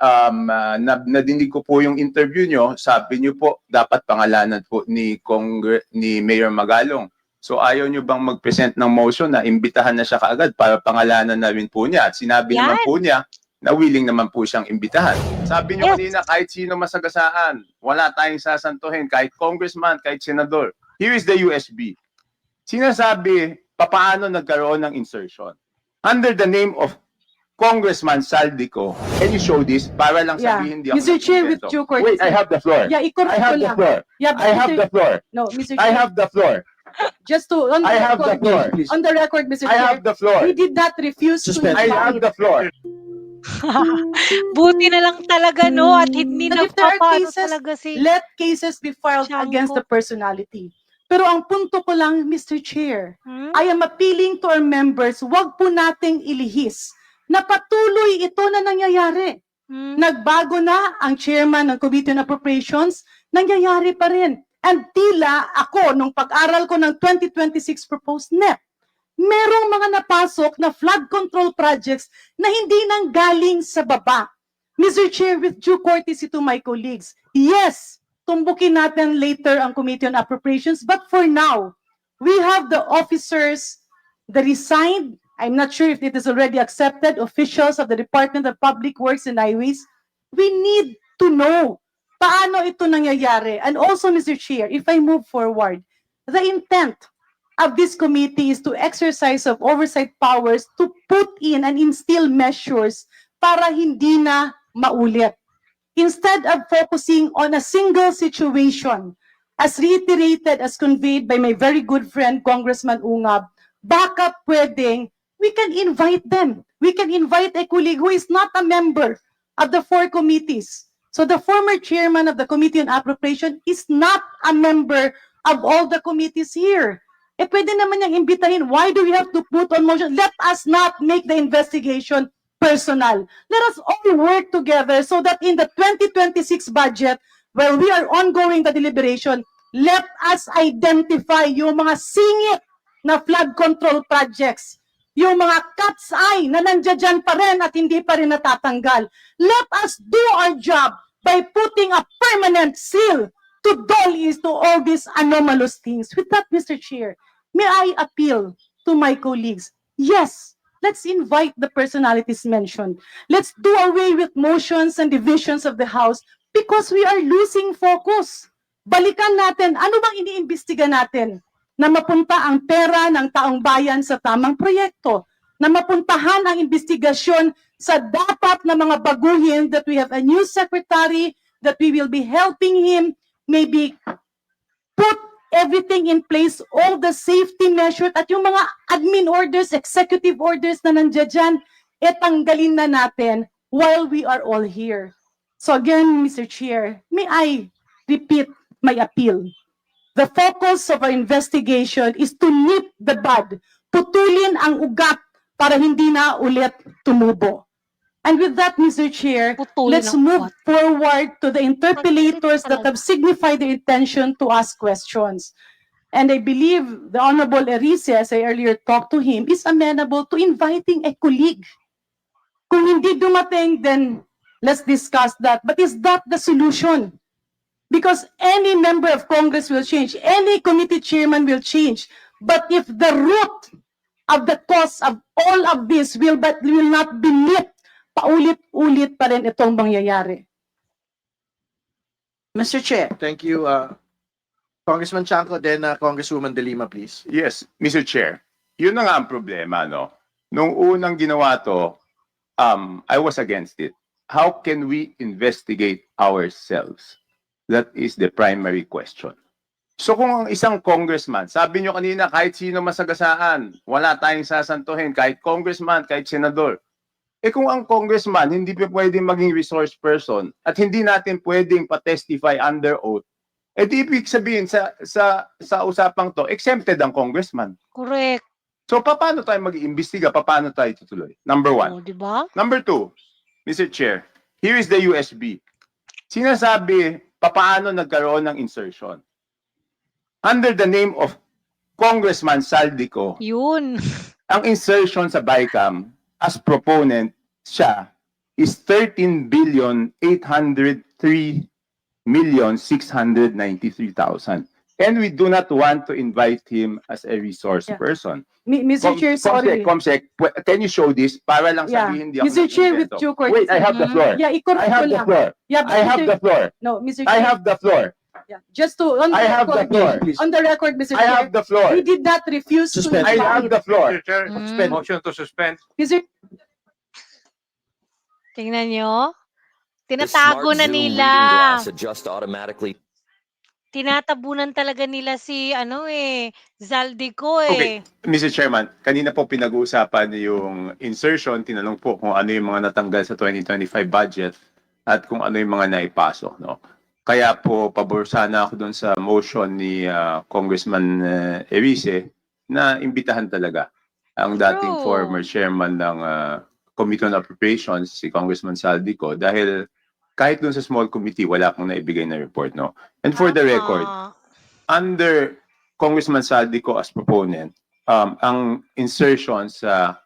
um, na, nadinig ko po yung interview nyo, sabi nyo po, dapat pangalanan po ni, Congre- ni Mayor Magalong. So ayaw nyo bang mag-present ng motion na imbitahan na siya kaagad para pangalanan na rin po niya? At sinabi Yan. naman po niya na willing naman po siyang imbitahan. Sabi nyo Yes. kanina, kahit sino masagasaan, wala tayong sasantuhin, kahit congressman, kahit senador. Here is the USB. Sinasabi, papaano nagkaroon ng insertion? Under the name of Congressman Saldico, can you show this? Para lang Yeah. sabihin di ako Mr. Chair, with due courtesy. Wait, I have the floor. Yeah, I i-correct ko have the lang. floor. Yeah, but I have Mr. the floor. No, Mr. I Chair, have the floor. just to, on the I have the record, floor. on the record, Mr. I have the floor. we did not refuse to Suspend. I have invite. the floor. Buti na lang talaga, no? At hindi But if there are nagpapano cases, talaga si... Let cases be filed Tiyan against ko. the personality. Pero ang punto ko lang, Mr. Chair, Hmm? I am appealing to our members, wag po nating ilihis na patuloy ito na nangyayari. Hmm? Nagbago na ang chairman ng Committee on Appropriations, nangyayari pa rin. And tila ako, nung pag-aral ko ng 2026 proposed NEP, merong mga napasok na flood control projects na hindi nang galing sa baba. Mr. Chair, with due courtesy to my colleagues, yes, tumbukin natin later ang Committee on Appropriations, but for now, we have the officers, the resigned, I'm not sure if it is already accepted, officials of the Department of Public Works and Highways, we need to know paano ito nangyayari. And also, Mr. Chair, if I move forward, the intent of this committee is to exercise of oversight powers to put in and instill measures para hindi na maulit. Instead of focusing on a single situation, as reiterated, as conveyed by my very good friend, Congressman Ungab, baka pwedeng, we can invite them. We can invite a colleague who is not a member of the four committees. So the former chairman of the Committee on Appropriation is not a member of all the committees here. Eh, pwede naman niyang imbitahin. Why do we have to put on motion? Let us not make the investigation personal. Let us all work together so that in the 2026 budget, while we are ongoing the deliberation, let us identify yung mga singit na flood control projects. Yung mga cat's eye na nandiyan pa rin at hindi pa rin natatanggal. Let us do our job by putting a permanent seal to dollies to all these anomalous things. With that, Mr. Chair, may I appeal to my colleagues? Yes, let's invite the personalities mentioned. Let's do away with motions and divisions of the House because we are losing focus. Balikan natin, ano bang iniimbestiga natin? Na mapunta ang pera ng taong bayan sa tamang proyekto. Na mapuntahan ang investigasyon sa dapat na mga baguhin that we have a new secretary, that we will be helping him, maybe put everything in place, all the safety measures, at yung mga admin orders, executive orders na nandiyan dyan, e tanggalin na natin while we are all here. So again, Mr. Chair, may I repeat my appeal? The focus of our investigation is to nip the bud, putulin ang ugat para hindi na ulit tumubo. And with that, Mr. Chair, Putulin let's move ugat. forward to the interpellators that have signified their intention to ask questions. And I believe the Honorable Erice, as I earlier talked to him, is amenable to inviting a colleague. Kung hindi dumating, then let's discuss that. But is that the solution? Because any member of Congress will change, any committee chairman will change. But if the root of the cause of all of this will but will not be nipped, paulit-ulit pa rin itong mangyayari. Mr. Chair, thank you. Uh, Congressman Chanco, then uh, Congresswoman De Lima, please. Yes, Mr. Chair. Yun na nga ang problema, no? Nung unang ginawa to, um, I was against it. How can we investigate ourselves? That is the primary question. So kung ang isang congressman, sabi nyo kanina, kahit sino masagasaan, wala tayong sasantuhin, kahit congressman, kahit senador. Eh kung ang congressman hindi pa pwedeng maging resource person at hindi natin pwedeng pa-testify under oath, eh di ibig sabihin sa, sa, sa usapang to, exempted ang congressman. Correct. So, paano tayo mag-iimbestiga? Paano tayo tutuloy? Number one. O, di ba? Number two, Mr. Chair, here is the USB. Sinasabi, paano nagkaroon ng insertion? Under the name of Congressman Saldico, Yun. ang insertion sa BICAM as proponent siya is 13 billion 803 million 693,000. And we do not want to invite him as a resource Yeah. person. Mi- Mr. Com- Chair, sorry. Comsec, Comsec, can you show this para lang Yeah. sabihin hindi ako Mr. Chair, with due Wait, I have the Mhm. floor. Yeah, I have the floor. Yeah, I have the floor. No, Mr. I Chair. have the floor. Yeah. Just to, on the I have the record, floor. on the record, Mr. I Chair, have the floor. he did not refuse to Suspend. I have invite. the floor. Mr. Chair, Mm. motion to suspend. Mr. Tingnan nyo. The Tinatago na nila. adjusts automatically Tinatabunan talaga nila si, ano eh, Zaldico eh. Mr. Chairman, kanina po pinag-uusapan yung insertion, tinanong po kung ano yung mga natanggal sa 2025 budget at kung ano yung mga naipasok. No? Kaya po, pabor sana ako doon sa motion ni ah, Congressman uh, Erice na imbitahan talaga ang dating True. former chairman ng ah, Committee on Appropriations, si Congressman Saldico, dahil kahit doon sa small committee, wala pong naibigay na report. No? And for the record, under Congressman Saldico as proponent, um, ang insertion sa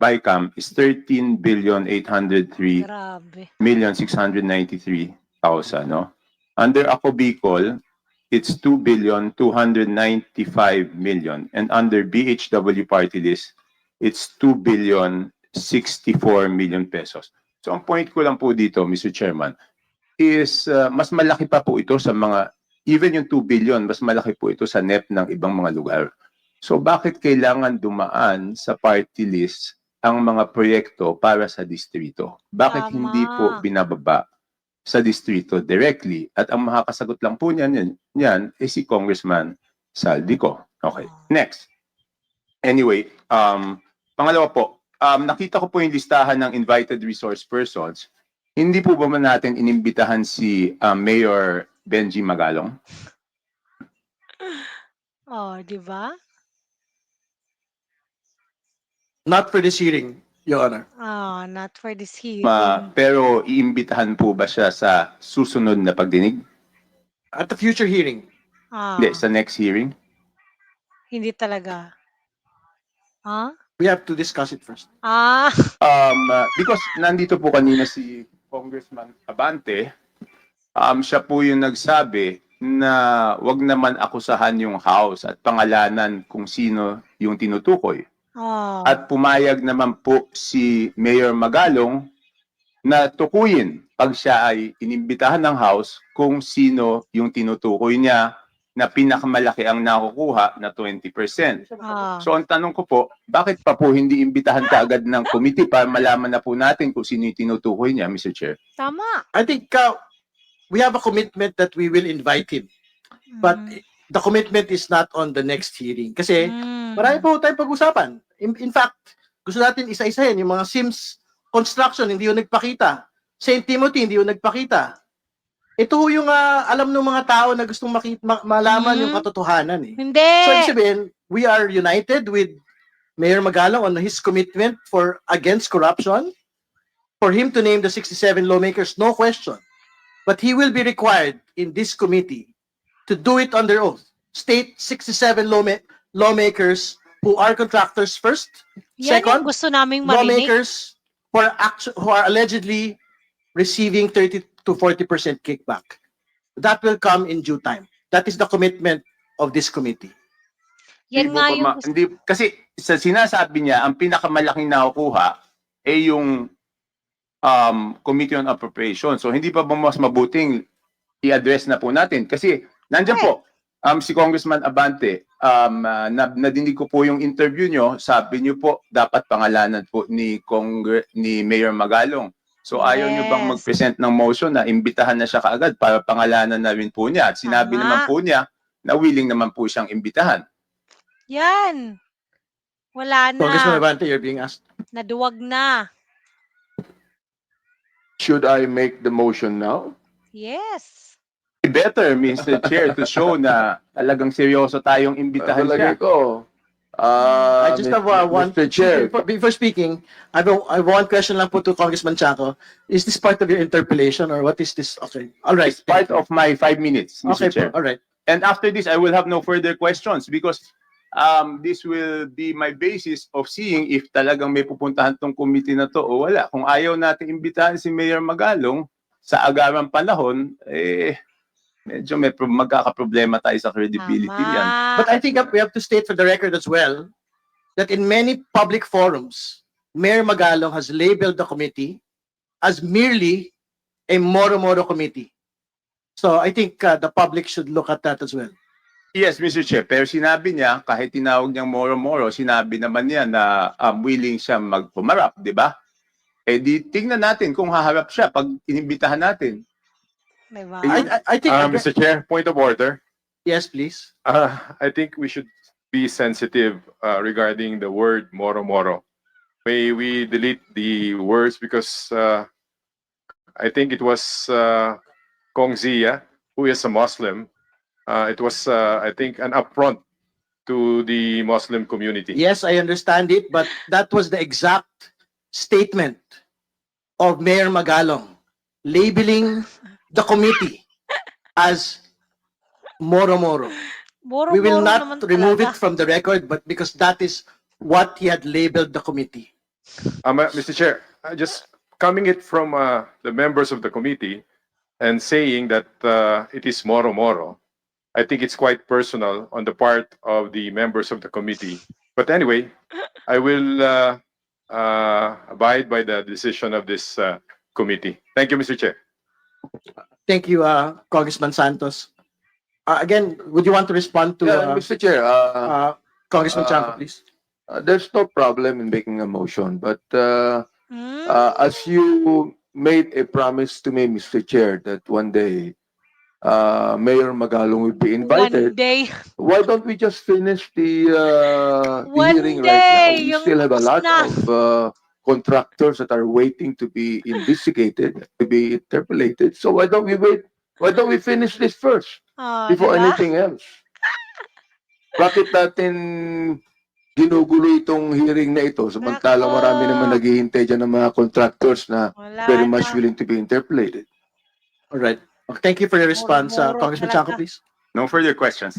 BICAM is 13 billion 803 Grabe. million 693,000, no? Under Ako Bicol, it's 2 billion 295 million. And under BHW party list, it's 2 billion 64 million pesos. So ang point ko lang po dito, Mr. Chairman, is uh, mas malaki pa po ito sa mga, even yung 2 billion, mas malaki po ito sa NEP ng ibang mga lugar. So bakit kailangan dumaan sa party list ang mga proyekto para sa distrito? Bakit Tama. hindi po binababa sa distrito directly? At ang makakasagot lang po niyan, yan, yan ay si Congressman Saldico. Okay, next. Anyway, um, pangalawa po, um, nakita ko po yung listahan ng invited resource persons. Hindi po ba man natin inimbitahan si um, Mayor Benji Magalong? Oh, di ba? Not for this hearing, Your Honor. Oh, not for this hearing. Ma, pero iimbitahan po ba siya sa susunod na pagdinig? At the future hearing, Ah, Hindi, sa next hearing? hindi talaga. Ah? We have to discuss it first. Ah, Um, uh, because nandito po kanina si Congressman Abante, um, siya po yung nagsabi na wag naman akusahan yung House at pangalanan kung sino yung tinutukoy. oh. At pumayag naman po si Mayor Magalong na tukuyin pag siya ay inimbitahan ng House kung sino yung tinutukoy niya na pinakamalaki ang nakukuha na 20%. Ah. So ang tanong ko po, bakit pa po hindi imbitahan kaagad ng committee para malaman na po natin kung sino yung tinutukoy niya, Mr. Chair? Tama. I think uh, we have a commitment that we will invite him. But Mm. the commitment is not on the next hearing. Kasi Mm. marami po tayong pag-usapan. In, in fact, gusto natin isa-isahin yung mga Sims construction, hindi yung nagpakita. St. Timothy, hindi yung nagpakita. Ito yung ah, alam ng mga tao na gustong makita, ma- malaman yung Mhm. katotohanan eh. Hindi. So, ibig sabihin, we are united with Mayor Magalong on his commitment for against corruption, for him to name the 67 lawmakers, no question. But he will be required in this committee to do it under oath. State 67 lawma- lawmakers who are contractors first, Yan second, gusto naming marinig. lawmakers who are, actu- who are allegedly receiving 30 to 40% kickback. That will come in due time. That is the commitment of this committee. Yan Hindi nga yung ma- hindi, kasi sa sinasabi niya, ang pinakamalaking nakukuha ay yung um, Committee on Appropriation. So hindi pa ba mas mabuting i-address na po natin? Kasi nandiyan po, um, si Congressman Abante, um, uh, na, nadinig ko po yung interview nyo, sabi niyo po, dapat pangalanan po ni, Congre- ni Mayor Magalong. So ayaw niyo bang Yes. mag-present ng motion na imbitahan na siya kaagad para pangalanan na rin po niya? At sinabi Tama. naman po niya na willing naman po siyang imbitahan. Yan. Wala na. Congressman Abante, you're being asked. Naduwag na. Should I make the motion now? Yes. better, Mr. Chair, to show na talagang seryoso tayong imbitahan siya. Talagay ko. Ah, I just have uh, one. Mr. Chair, Before, before speaking, I have, a, I have one question lang po to Congressman Chaco. Is this part of your interpellation or what is this? Okay. All right. It's part of my five minutes, Mr. Okay Chair. po. All right. And after this, I will have no further questions because um, this will be my basis of seeing if talagang may pupuntahan tong committee na to o wala. Kung ayaw natin imbitahan si Mayor Magalong sa agarang panahon, eh, medyo may pro- magkakaproblema tayo sa credibility yan. Tama. But I think we have to state for the record as well that in many public forums, Mayor Magalong has labeled the committee as merely a Moro-Moro committee. So I think uh, the public should look at that as well. Yes, Mr. Chair. Pero sinabi niya, kahit tinawag niyang moro-moro, sinabi naman niya na um, willing siya magpumarap, di ba? Eh di tingnan natin kung haharap siya pag inimbitahan natin. Diba? I, I, I think, Uh, Mr. Chair, point of order. yes, please. Uh, I think we should be sensitive uh, regarding the word moro moro. May we delete the words because uh, I think it was uh, Kong Zia, who is a Muslim. Uh, it was, uh, I think, an affront to the Muslim community. Yes, I understand it, but that was the exact statement of Mayor Magalong, labeling the committee as Moro-Moro. Moro, We will moro not naman remove it from the record, but because that is what he had labeled the committee. Um, uh, Mr. Chair, uh, just coming it from uh, the members of the committee and saying that uh, it is moro moro, I think it's quite personal on the part of the members of the committee. But anyway, I will uh, uh, abide by the decision of this uh, committee. Thank you, Mr. Chair. Thank you, uh, Congressman Santos. Uh, again, would you want to respond to Yeah, uh, Mr. Chair, uh, uh, Congressman uh, Chanco, please? uh, there's no problem in making a motion, but uh, Hmm? uh, as you made a promise to me, Mr. Chair, that one day uh, Mayor Magalong will be One invited, day. why don't we just finish the, uh, the One hearing day, right now? We still have a lot na. of uh, contractors that are waiting to be investigated, to be interpolated. So why don't we wait? Why don't we finish this first? Ah, before diba? anything else. Bakit natin ginugulo itong hearing na ito samantalang Nako. marami naman naghihintay dyan ng mga contractors na Wala very much na. willing to be interpolated. All right. Okay, Thank you for your response, uh, Moro-moro Congressman talaga. Chanco, please. No further questions.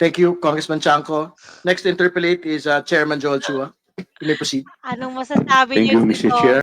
Thank you, Congressman Chanco. Next to interpolate is uh, Chairman Joel Chua. You may proceed. Anong masasabi Thank niyo you, Mr. Chair.